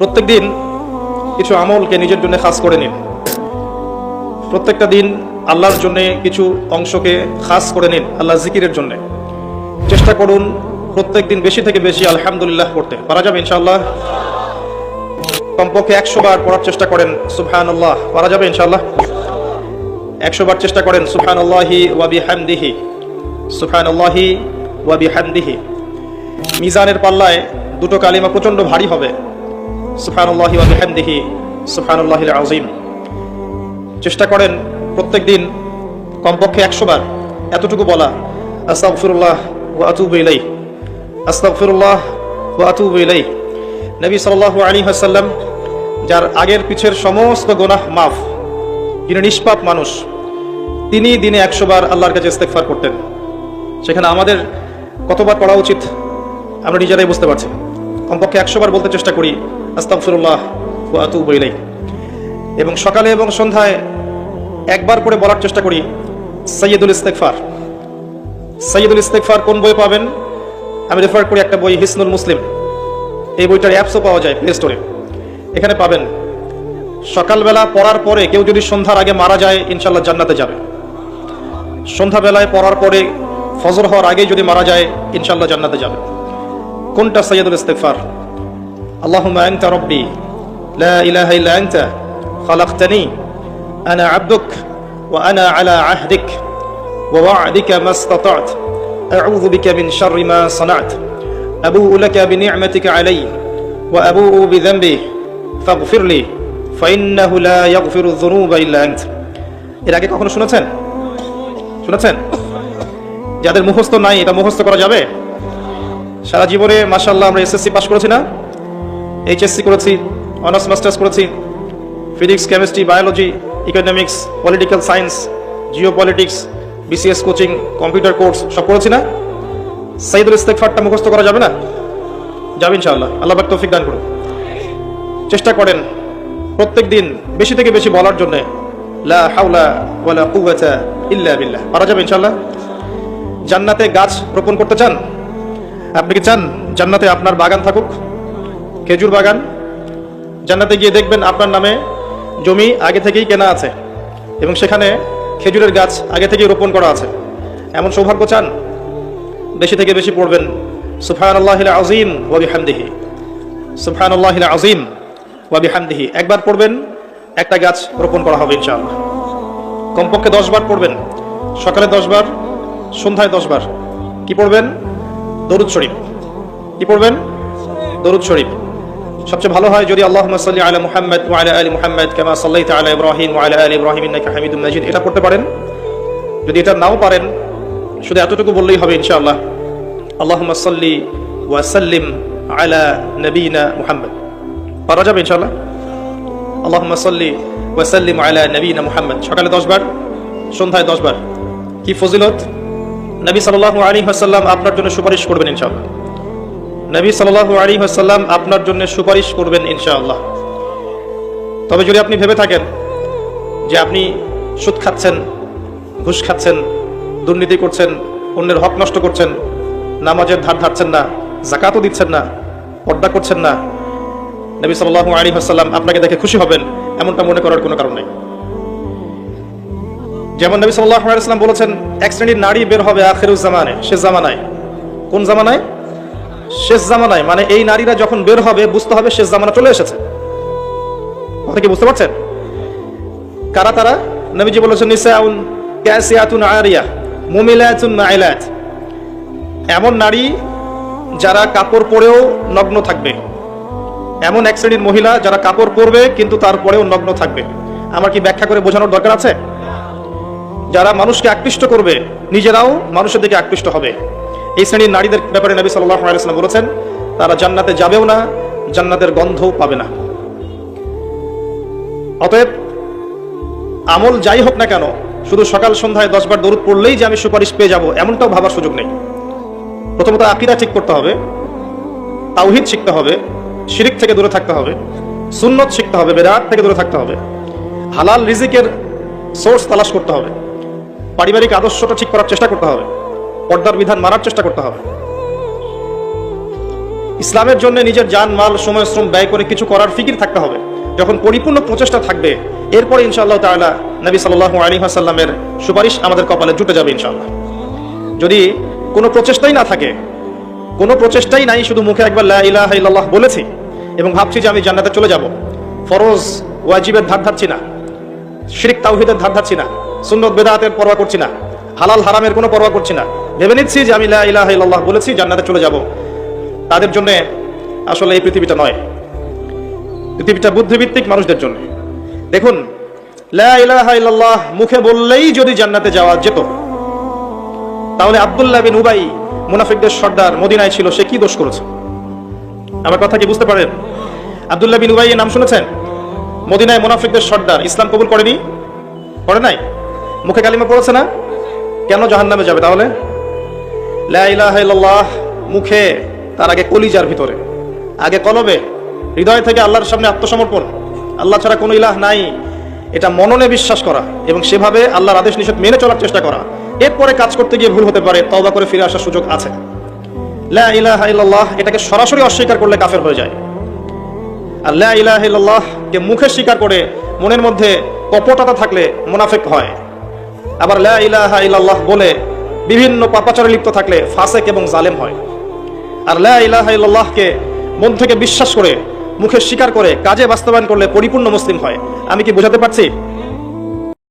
প্রত্যেক দিন কিছু আমলকে নিজের জন্য খাস করে নিন। প্রত্যেকটা দিন আল্লাহর জন্য কিছু অংশকে খাস করে নিন আল্লাহ জিকিরের জন্য। চেষ্টা করুন প্রত্যেক দিন বেশি থেকে বেশি আলহামদুলিল্লাহ করতে পারা যাবে ইনশাআল্লাহ? কমপক্ষে একশো বার পড়ার চেষ্টা করেন সুফহান আল্লাহ পারা যাবে ইনশাআল্লাহ? একশো বার চেষ্টা করেন সুফহান আল্লাহি ওয়াবি হামদিহি সুফহান আল্লাহি ওয়াবি হামদিহি মিজানের পাল্লায় দুটো কালিমা প্রচণ্ড ভারী হবে। সুফহান আল্লাহি ওয়াবি হামদিহি আজিম চেষ্টা করেন প্রত্যেক দিন কমপক্ষে একশো বার এতটুকু বলা, আস্তাগফিরুল্লাহ ওয়া আতুবু ইলাইহ, আস্তাগফিরুল্লাহ ওয়া আতুবু ইলাইহ। নবী সাল্লাল্লাহু আলাইহি ওয়াসাল্লাম, যার আগের পিছের সমস্ত গোনাহ মাফ, যিনি নিষ্পাপ মানুষ, তিনি দিনে একশো বার আল্লাহর কাছে ইস্তেগফার করতেন। সেখানে আমাদের কতবার পড়া উচিত, আমরা নিজেরাই বুঝতে পারছি। কমপক্ষে একশো বার বলতে চেষ্টা করি আস্তাগফিরুল্লাহ ওয়া আতুবু ইলাইহ। এবং সকালে এবং সন্ধ্যায় একবার করে বলার চেষ্টা করি সৈয়দুল ইস্তেকফার সৈয়দুল ইস্তেকফার কোন বই পাবেন? আমি রেফার করি একটা বই, হিসনুল মুসলিম। এই বইটার অ্যাপসও পাওয়া যায় প্লে স্টোরে এখানে পাবেন, সকালবেলা পড়ার পরে কেউ যদি সন্ধ্যার আগে মারা যায় ইনশাল্লাহ জান্নাতে যাবে। সন্ধ্যাবেলায় পড়ার পরে ফজর হওয়ার আগে যদি মারা যায় ইনশাল্লাহ জান্নাতে যাবে। কোনটা সৈয়দুল ইস্তেকফার আল্লাহুম্মা আনতা রব্বি লা ইলাহা ইল্লা আনতা خلقتني أنا عبدك وأنا على عهدك ووعدك ما استطعت أعوذ بك من شر ما صنعت أبوء لك بنعمتك علي وأبوء بذنبي فاغفر لي فإنه لا يغفر الذنوب إلا أنت এর আগে কখনো শুনেছেন শুনেছেন যাদের মুখস্থ নাই এটা মুখস্থ করা যাবে সারা জীবনে মাসাল্লাহ আমরা এসএসসি পাস করেছি না এইচএসসি করেছি অনার্স মাস্টার্স করেছি physics chemistry biology economics political science geo politics BCS coaching computer course সব করেছি না? সাইদুল ইস্তেকফারটা মুখস্থ করা যাবে না? যাবে ইনশাআল্লাহ। আল্লাহ পাক তৌফিক দান করুন। চেষ্টা করেন প্রত্যেক দিন বেশি থেকে বেশি বলার জন্য, লা হাওলা ওয়ালা কুওয়াতা ইল্লা বিল্লাহ। পারা যাবে ইনশাআল্লাহ? জান্নাতে গাছ রোপণ করতে চান? আপনি কি চান জান্নাতে আপনার বাগান থাকুক? খেজুর বাগান। জান্নাতে গিয়ে দেখবেন আপনার নামে জমি আগে থেকেই কেনা আছে এবং সেখানে খেজুরের গাছ আগে থেকেই রোপণ করা আছে। এমন সৌভাগ্য চান? বেশি থেকে বেশি পড়বেন সুফান আল্লাহিল আজিম ওয়াবি হামদিহি সুফান আল্লাহিল আজিম ওয়াবি হামদিহি একবার পড়বেন, একটা গাছ রোপণ করা হবে ইনশাআল্লাহ। কমপক্ষে দশবার পড়বেন, সকালে দশবার সন্ধ্যায় দশবার কি পড়বেন? দরুদ শরীফ। কি পড়বেন? দরুদ শরীফ। সবচেয়ে ভালো হয় যদি আল্লাহ সাল্লি আলা মুহাম্মদ ওয়া আলা আলি মুহাম্মদ কামা সাল্লাইতা আলা ইব্রাহিম ওয়া আলা আলি ইব্রাহিম হামিদুম মাজিদ। এটা পড়তে পারেন। যদি এটা নাও পারেন, শুধু এতটুকু বললেই হবে ইনশাআল্লাহ। আল্লাহ সাল্লি ওয়া সাল্লিম আলা নবিনা মুহাম্মদ। পারা যাবে ইনশাআল্লাহ? আল্লাহুম্মা সাল্লি ওয়া সাল্লিম আলা নবিনা মুহাম্মদ। সকালে 10 বার সন্ধ্যায় 10 বার কি ফজিলত? নবী সাল্লাল্লাহু আলাইহি ওয়াসাল্লাম আপনার জন্য সুপারিশ করবেন ইনশাআল্লাহ। নবী সাল্লাল্লাহু আলী হাসাল্লাম আপনার জন্য সুপারিশ করবেন ইনশাআল্লাহ। তবে যদি আপনি ভেবে থাকেন যে আপনি সুদ খাচ্ছেন, ঘুষ খাচ্ছেন, দুর্নীতি করছেন, অন্যের হক নষ্ট করছেন, নামাজের ধার ধারছেন না জাকাতও দিচ্ছেন না, পর্দা করছেন না, নবী সাল্লাল্লাহু আলী হাসাল্লাম আপনাকে দেখে খুশি হবেন, এমনটা মনে করার কোনো কারণ নেই। যেমন নবী সাল্লাল্লাহু আলাইহি সাল্লাম বলেছেন, এক শ্রেণির নারী বের হবে আখেরুজ জামানে শেষ জামানায়? কোন জামানায়? শেষ জামানায় মানে এই নারীরা যখন বের হবে, বুঝতে হবে শেষ জামানা চলে এসেছে। কথা কি বুঝতে পারছেন? কারা তারা? নবীজি বলেছেন এমন নারী যারা কাপড় পরেও নগ্ন থাকবে। এমন এক শ্রেণির মহিলা যারা কাপড় পরবে, কিন্তু তারপরেও নগ্ন থাকবে। আমার কি ব্যাখ্যা করে বোঝানোর দরকার আছে? যারা মানুষকে আকৃষ্ট করবে, নিজেরাও মানুষের দিকে আকৃষ্ট হবে। এই শ্রেণির নারীদের ব্যাপারে নবী সাল্লাহ বলেছেন, তারা জান্নাতে যাবেও না, জান্নাতের গন্ধও পাবে না। অতএব, আমল যাই হোক না কেন, শুধু সকাল সন্ধ্যায় দশবার দরুদ পড়লেই যে আমি সুপারিশ পেয়ে যাব, এমনটাও ভাবার সুযোগ নেই। প্রথমত আকিরা ঠিক করতে হবে, তাওহিদ শিখতে হবে, শিরিক থেকে দূরে থাকতে হবে, সুন্নত শিখতে হবে বেরাত থেকে দূরে থাকতে হবে, হালাল রিজিকের সোর্স তালাশ করতে হবে, পারিবারিক আদর্শটা ঠিক করার চেষ্টা করতে হবে। পর্দার বিধান মানার চেষ্টা করতে হবে। ইসলামের জন্য নিজের জান, মাল, সময়, শ্রম ব্যয় করে কিছু করার ফিকির থাকতে হবে। যখন পরিপূর্ণ প্রচেষ্টা থাকবে, এরপরে ইনশাআল্লাহ তাআলা নবী সাল্লাল্লাহু আলাইহি ওয়াসাল্লামের সুপারিশ আমাদের কপালে জুটে যাবে ইনশাআল্লাহ। যদি কোনো প্রচেষ্টাই না থাকে, কোনো প্রচেষ্টাই নাই, শুধু মুখে একবার লা ইলাহা ইল্লাল্লাহ বলেছি এবং ভাবছি যে আমি জান্নাতে চলে যাব। ফরজ, ওয়াজিবের ধার ধারছি না, শিরিক তাওহিদের ধার ধারছি না, সুন্নত বেদাতের পরোয়া করছি না, হালাল হারামের কোনো পরোয়া করছি না। ভেবে নিচ্ছি যে আমি ইল্লাল্লাহ বলেছি, জান্নাতে চলে যাব। তাদের জন্য আসলে এই পৃথিবীটা নয়। পৃথিবীটা বুদ্ধিভিত্তিক মানুষদের জন্য। দেখুন মুখে বললেই যদি জান্নাতে যাওয়া যেত, তাহলে আবদুল্লাহ বিন উবাই, মুনাফিকদের সর্দার, মদিনায় ছিল, সে কি দোষ করেছে? আমার কথা কি বুঝতে পারেন আব্দুল্লাহ বিন উবাই নাম শুনেছেন? মদিনায় মুনাফিকদের সর্দার, ইসলাম কবুল করেনি? করে নাই? মুখে কালিমা পড়েছে না? কেন জাহান্নামে যাবে তাহলে? লা ইলাহা ইল্লাল্লাহ, মুখে, তার আগে কলিজার ভিতরে, আগে কলবে, হৃদয় থেকে আল্লাহর সামনে আত্মসমর্পণ। আল্লাহ ছাড়া কোনো ইলাহ নাই। এটা মননে বিশ্বাস করা এবং সেভাবে আল্লাহর আদেশ নিষেধ মেনে চলার চেষ্টা করা। এরপরে কাজ করতে গিয়ে ভুল হতে পারে, তওবা করে ফিরে আসার সুযোগ আছে। লা ইলাহা ইল্লাল্লাহ, এটাকে সরাসরি অস্বীকার করলে কাফের হয়ে যায়। আর লা ইলাহা ইল্লাল্লাহ কে মুখে স্বীকার করে, মনের মধ্যে কপটতা থাকলে মুনাফিক হয়। আবার লা ইলাহা ইল্লাল্লাহ বলে বিভিন্ন পাপাচারে লিপ্ত থাকলে ফাসেক এবং জালেম হয়। আর লাহকে মন থেকে বিশ্বাস করে, মুখে স্বীকার করে, কাজে বাস্তবায়ন করলে পরিপূর্ণ মুসলিম হয়। আমি কি বোঝাতে পারছি?